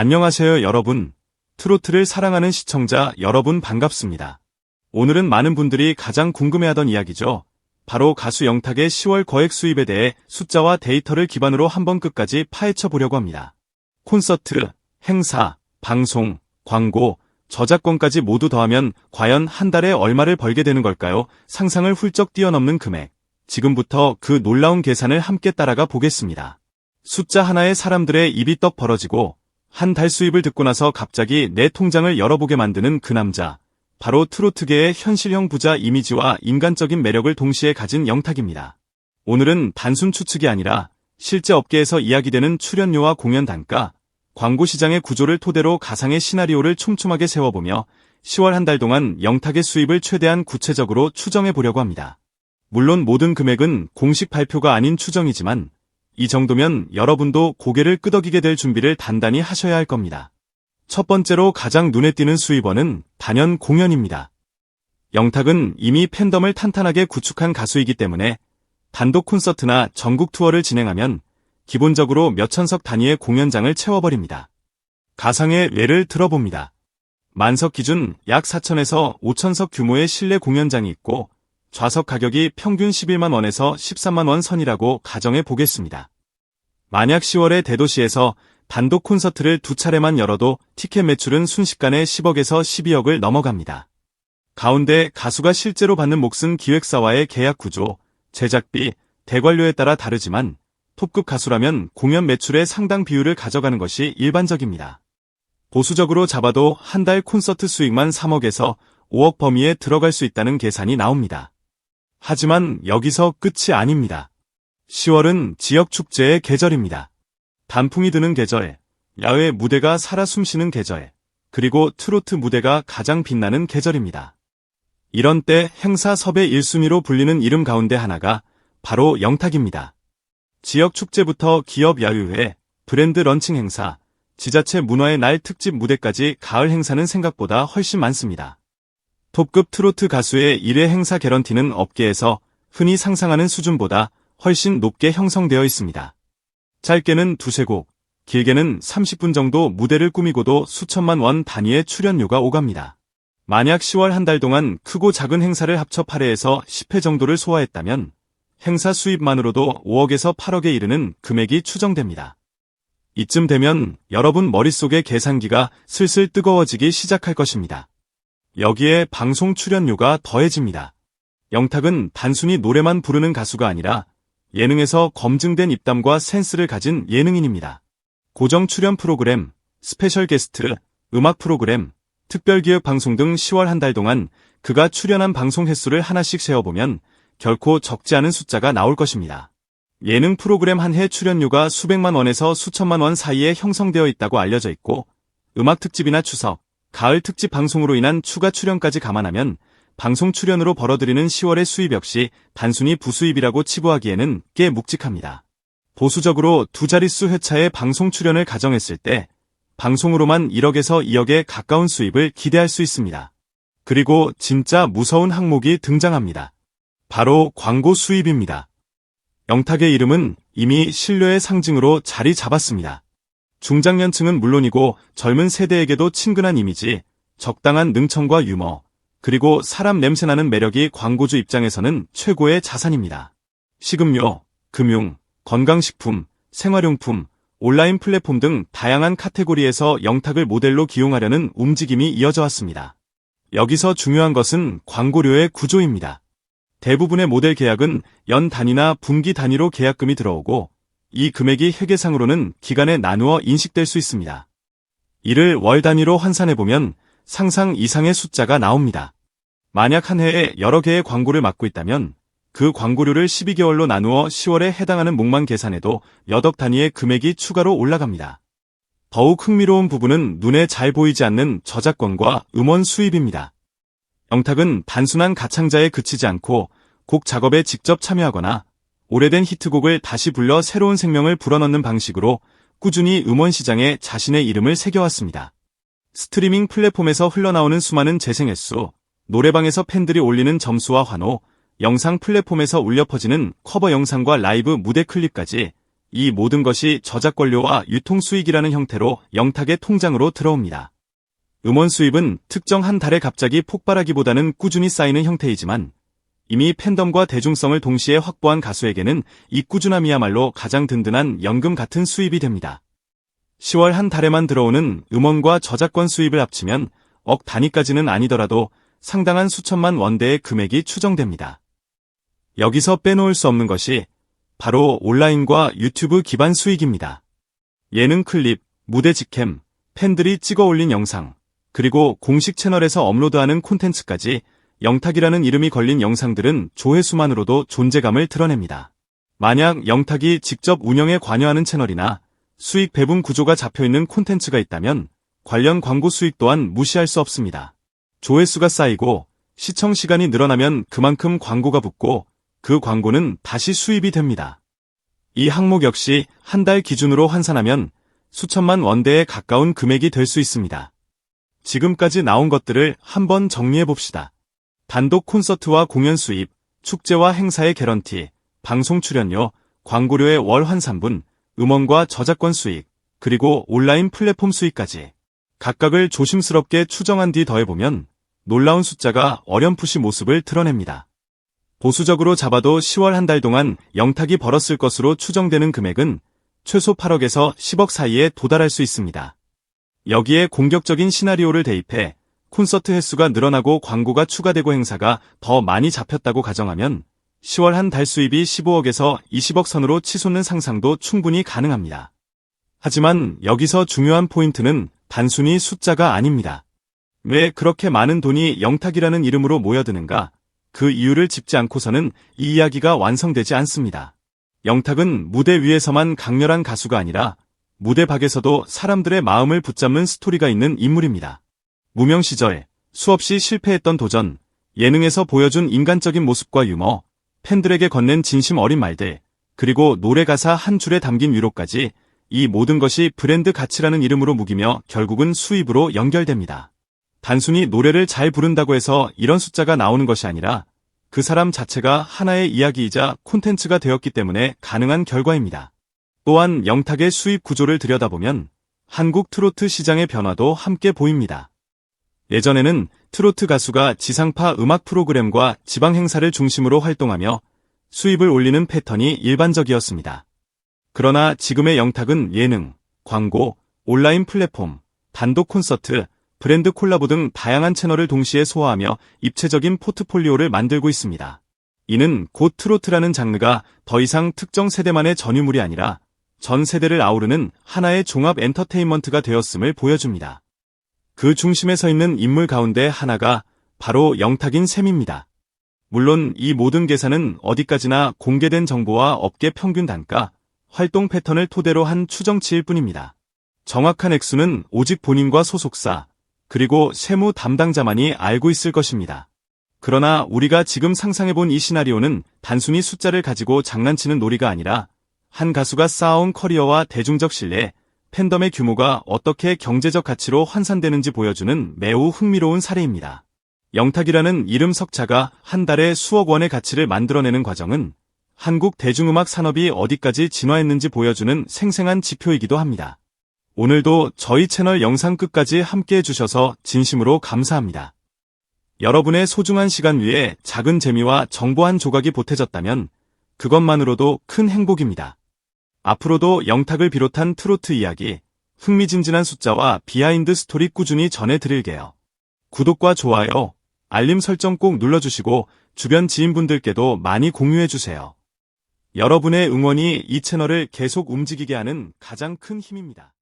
안녕하세요 여러분. 트로트를 사랑하는 시청자 여러분 반갑습니다. 오늘은 많은 분들이 가장 궁금해하던 이야기죠. 바로 가수 영탁의 10월 거액 수입에 대해 숫자와 데이터를 기반으로 한번 끝까지 파헤쳐 보려고 합니다. 콘서트, 행사, 방송, 광고, 저작권까지 모두 더하면 과연 한 달에 얼마를 벌게 되는 걸까요? 상상을 훌쩍 뛰어넘는 금액. 지금부터 그 놀라운 계산을 함께 따라가 보겠습니다. 숫자 하나에 사람들의 입이 떡 벌어지고 한 달 수입을 듣고 나서 갑자기 내 통장을 열어보게 만드는 그 남자. 바로 트로트계의 현실형 부자 이미지와 인간적인 매력을 동시에 가진 영탁입니다. 오늘은 단순 추측이 아니라 실제 업계에서 이야기되는 출연료와 공연 단가, 광고 시장의 구조를 토대로 가상의 시나리오를 촘촘하게 세워보며 10월 한 달 동안 영탁의 수입을 최대한 구체적으로 추정해 보려고 합니다. 물론 모든 금액은 공식 발표가 아닌 추정이지만 이 정도면 여러분도 고개를 끄덕이게 될 준비를 단단히 하셔야 할 겁니다. 첫 번째로 가장 눈에 띄는 수입원은 단연 공연입니다. 영탁은 이미 팬덤을 탄탄하게 구축한 가수이기 때문에 단독 콘서트나 전국 투어를 진행하면 기본적으로 몇 천석 단위의 공연장을 채워버립니다. 가상의 예를 들어봅니다. 만석 기준 약 4천에서 5천석 규모의 실내 공연장이 있고 좌석 가격이 평균 11만 원에서 13만 원 선이라고 가정해 보겠습니다. 만약 10월에 대도시에서 단독 콘서트를 두 차례만 열어도 티켓 매출은 순식간에 10억에서 12억을 넘어갑니다. 가운데 가수가 실제로 받는 몫은 기획사와의 계약 구조, 제작비, 대관료에 따라 다르지만 톱급 가수라면 공연 매출의 상당 비율을 가져가는 것이 일반적입니다. 보수적으로 잡아도 한 달 콘서트 수익만 3억에서 5억 범위에 들어갈 수 있다는 계산이 나옵니다. 하지만 여기서 끝이 아닙니다. 10월은 지역 축제의 계절입니다. 단풍이 드는 계절, 야외 무대가 살아 숨쉬는 계절, 그리고 트로트 무대가 가장 빛나는 계절입니다. 이런 때 행사 섭외 1순위로 불리는 이름 가운데 하나가 바로 영탁입니다. 지역 축제부터 기업 야유회, 브랜드 런칭 행사, 지자체 문화의 날 특집 무대까지 가을 행사는 생각보다 훨씬 많습니다. 톱급 트로트 가수의 1회 행사 개런티는 업계에서 흔히 상상하는 수준보다 훨씬 높게 형성되어 있습니다. 짧게는 두세 곡, 길게는 30분 정도 무대를 꾸미고도 수천만 원 단위의 출연료가 오갑니다. 만약 10월 한 달 동안 크고 작은 행사를 합쳐 8회에서 10회 정도를 소화했다면 행사 수입만으로도 5억에서 8억에 이르는 금액이 추정됩니다. 이쯤 되면 여러분 머릿속의 계산기가 슬슬 뜨거워지기 시작할 것입니다. 여기에 방송 출연료가 더해집니다. 영탁은 단순히 노래만 부르는 가수가 아니라 예능에서 검증된 입담과 센스를 가진 예능인입니다. 고정 출연 프로그램, 스페셜 게스트, 음악 프로그램, 특별기획 방송 등 10월 한 달 동안 그가 출연한 방송 횟수를 하나씩 세어보면 결코 적지 않은 숫자가 나올 것입니다. 예능 프로그램 한 해 출연료가 수백만 원에서 수천만 원 사이에 형성되어 있다고 알려져 있고 음악 특집이나 추석, 가을 특집 방송으로 인한 추가 출연까지 감안하면 방송 출연으로 벌어들이는 10월의 수입 역시 단순히 부수입이라고 치부하기에는 꽤 묵직합니다. 보수적으로 두 자릿수 회차의 방송 출연을 가정했을 때 방송으로만 1억에서 2억에 가까운 수입을 기대할 수 있습니다. 그리고 진짜 무서운 항목이 등장합니다. 바로 광고 수입입니다. 영탁의 이름은 이미 신뢰의 상징으로 자리 잡았습니다. 중장년층은 물론이고 젊은 세대에게도 친근한 이미지, 적당한 능청과 유머, 그리고 사람 냄새나는 매력이 광고주 입장에서는 최고의 자산입니다. 식음료, 금융, 건강식품, 생활용품, 온라인 플랫폼 등 다양한 카테고리에서 영탁을 모델로 기용하려는 움직임이 이어져 왔습니다. 여기서 중요한 것은 광고료의 구조입니다. 대부분의 모델 계약은 연 단위나 분기 단위로 계약금이 들어오고 이 금액이 회계상으로는 기간에 나누어 인식될 수 있습니다. 이를 월 단위로 환산해보면 상상 이상의 숫자가 나옵니다. 만약 한 해에 여러 개의 광고를 맡고 있다면 그 광고료를 12개월로 나누어 10월에 해당하는 목만 계산해도 몇억 단위의 금액이 추가로 올라갑니다. 더욱 흥미로운 부분은 눈에 잘 보이지 않는 저작권과 음원 수입입니다. 영탁은 단순한 가창자에 그치지 않고 곡 작업에 직접 참여하거나 오래된 히트곡을 다시 불러 새로운 생명을 불어넣는 방식으로 꾸준히 음원 시장에 자신의 이름을 새겨왔습니다. 스트리밍 플랫폼에서 흘러나오는 수많은 재생 횟수, 노래방에서 팬들이 올리는 점수와 환호, 영상 플랫폼에서 울려 퍼지는 커버 영상과 라이브 무대 클립까지 이 모든 것이 저작권료와 유통 수익이라는 형태로 영탁의 통장으로 들어옵니다. 음원 수입은 특정 한 달에 갑자기 폭발하기보다는 꾸준히 쌓이는 형태이지만 이미 팬덤과 대중성을 동시에 확보한 가수에게는 이 꾸준함이야말로 가장 든든한 연금 같은 수입이 됩니다. 10월 한 달에만 들어오는 음원과 저작권 수입을 합치면 억 단위까지는 아니더라도 상당한 수천만 원대의 금액이 추정됩니다. 여기서 빼놓을 수 없는 것이 바로 온라인과 유튜브 기반 수익입니다. 예능 클립, 무대 직캠, 팬들이 찍어 올린 영상, 그리고 공식 채널에서 업로드하는 콘텐츠까지 영탁이라는 이름이 걸린 영상들은 조회수만으로도 존재감을 드러냅니다. 만약 영탁이 직접 운영에 관여하는 채널이나 수익 배분 구조가 잡혀있는 콘텐츠가 있다면 관련 광고 수익 또한 무시할 수 없습니다. 조회수가 쌓이고 시청 시간이 늘어나면 그만큼 광고가 붙고 그 광고는 다시 수입이 됩니다. 이 항목 역시 한 달 기준으로 환산하면 수천만 원대에 가까운 금액이 될 수 있습니다. 지금까지 나온 것들을 한번 정리해 봅시다. 단독 콘서트와 공연 수입, 축제와 행사의 개런티, 방송 출연료, 광고료의 월 환산분, 음원과 저작권 수익, 그리고 온라인 플랫폼 수익까지 각각을 조심스럽게 추정한 뒤 더해보면 놀라운 숫자가 어렴풋이 모습을 드러냅니다. 보수적으로 잡아도 10월 한 달 동안 영탁이 벌었을 것으로 추정되는 금액은 최소 8억에서 10억 사이에 도달할 수 있습니다. 여기에 공격적인 시나리오를 대입해 콘서트 횟수가 늘어나고 광고가 추가되고 행사가 더 많이 잡혔다고 가정하면 10월 한 달 수입이 15억에서 20억 선으로 치솟는 상상도 충분히 가능합니다. 하지만 여기서 중요한 포인트는 단순히 숫자가 아닙니다. 왜 그렇게 많은 돈이 영탁이라는 이름으로 모여드는가? 그 이유를 짚지 않고서는 이 이야기가 완성되지 않습니다. 영탁은 무대 위에서만 강렬한 가수가 아니라 무대 밖에서도 사람들의 마음을 붙잡는 스토리가 있는 인물입니다. 무명 시절 수없이 실패했던 도전, 예능에서 보여준 인간적인 모습과 유머, 팬들에게 건넨 진심 어린 말들, 그리고 노래 가사 한 줄에 담긴 위로까지 이 모든 것이 브랜드 가치라는 이름으로 무기며 결국은 수입으로 연결됩니다. 단순히 노래를 잘 부른다고 해서 이런 숫자가 나오는 것이 아니라 그 사람 자체가 하나의 이야기이자 콘텐츠가 되었기 때문에 가능한 결과입니다. 또한 영탁의 수입 구조를 들여다보면 한국 트로트 시장의 변화도 함께 보입니다. 예전에는 트로트 가수가 지상파 음악 프로그램과 지방 행사를 중심으로 활동하며 수입을 올리는 패턴이 일반적이었습니다. 그러나 지금의 영탁은 예능, 광고, 온라인 플랫폼, 단독 콘서트, 브랜드 콜라보 등 다양한 채널을 동시에 소화하며 입체적인 포트폴리오를 만들고 있습니다. 이는 곧 트로트라는 장르가 더 이상 특정 세대만의 전유물이 아니라 전 세대를 아우르는 하나의 종합 엔터테인먼트가 되었음을 보여줍니다. 그 중심에 서 있는 인물 가운데 하나가 바로 영탁인 셈입니다. 물론 이 모든 계산은 어디까지나 공개된 정보와 업계 평균 단가, 활동 패턴을 토대로 한 추정치일 뿐입니다. 정확한 액수는 오직 본인과 소속사, 그리고 세무 담당자만이 알고 있을 것입니다. 그러나 우리가 지금 상상해본 이 시나리오는 단순히 숫자를 가지고 장난치는 놀이가 아니라 한 가수가 쌓아온 커리어와 대중적 신뢰, 팬덤의 규모가 어떻게 경제적 가치로 환산되는지 보여주는 매우 흥미로운 사례입니다. 영탁이라는 이름 석자가 한 달에 수억 원의 가치를 만들어내는 과정은 한국 대중음악 산업이 어디까지 진화했는지 보여주는 생생한 지표이기도 합니다. 오늘도 저희 채널 영상 끝까지 함께 해 주셔서 진심으로 감사합니다. 여러분의 소중한 시간 위에 작은 재미와 정보 한 조각이 보태졌다면 그것만으로도 큰 행복입니다. 앞으로도 영탁을 비롯한 트로트 이야기, 흥미진진한 숫자와 비하인드 스토리 꾸준히 전해드릴게요. 구독과 좋아요, 알림 설정 꼭 눌러주시고 주변 지인분들께도 많이 공유해주세요. 여러분의 응원이 이 채널을 계속 움직이게 하는 가장 큰 힘입니다.